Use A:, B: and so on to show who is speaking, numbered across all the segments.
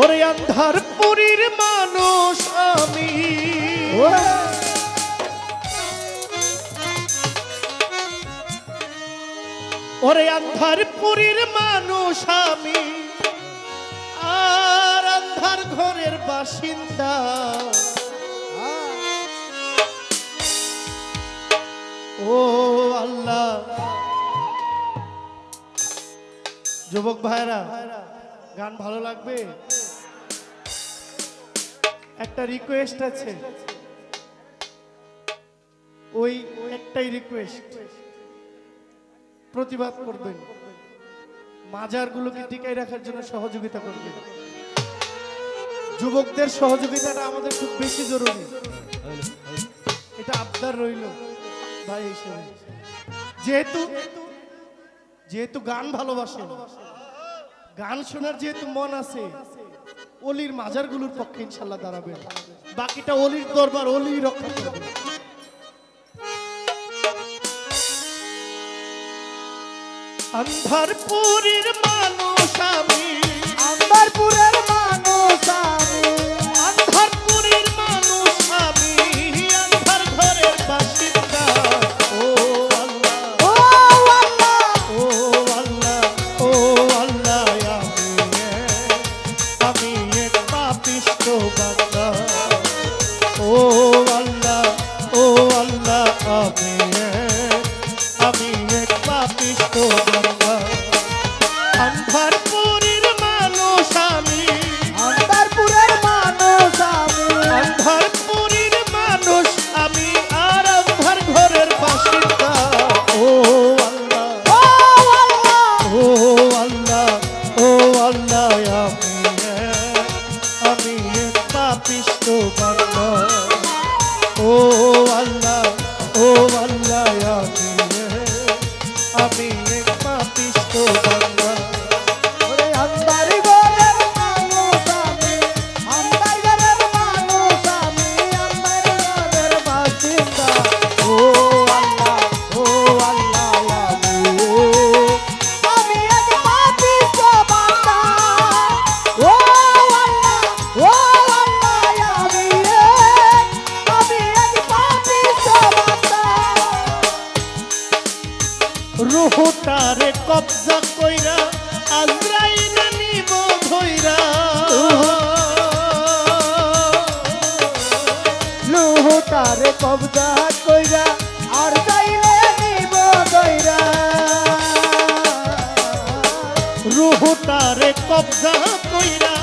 A: ওরে আন্ধার পুরীর মানুষ আমি। ওরে আন্ধার পুরীর মানুষ আমি। আর আন্ধার ঘরের বাসিন্দা। ও আল্লাহ। যুবক ভাইরা, গান ভালো লাগবে? একটা রিকোয়েস্ট আছে। ওই একটাই রিকোয়েস্ট প্রতিবাদ করবেন। মাজারগুলোকে টিকায় রাখার জন্য সহযোগিতা করবেন? যুবকদের সহযোগিতাটা আমাদের খুব বেশি জরুরি। এটা আবদার রইল ভাই হিসেবে যেহেতু যেহেতু গান ভালোবাসে গান শোনার যেহেতু মন আছে অলির মাজারগুলোর পক্ষে ইনশাল্লাহ দাঁড়াবে। বাকিটা অলির দরবার অলি রক্ষা করবে। অন্ধারপুরীর পাক কইরা আজরাইল নিব ধইরা।
B: লোহ তার কবজা কইরা আর যাইলে নিব
A: ধইরা।
B: রুহ তার কবজা কইরা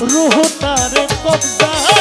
A: রুহ তারে কবজা।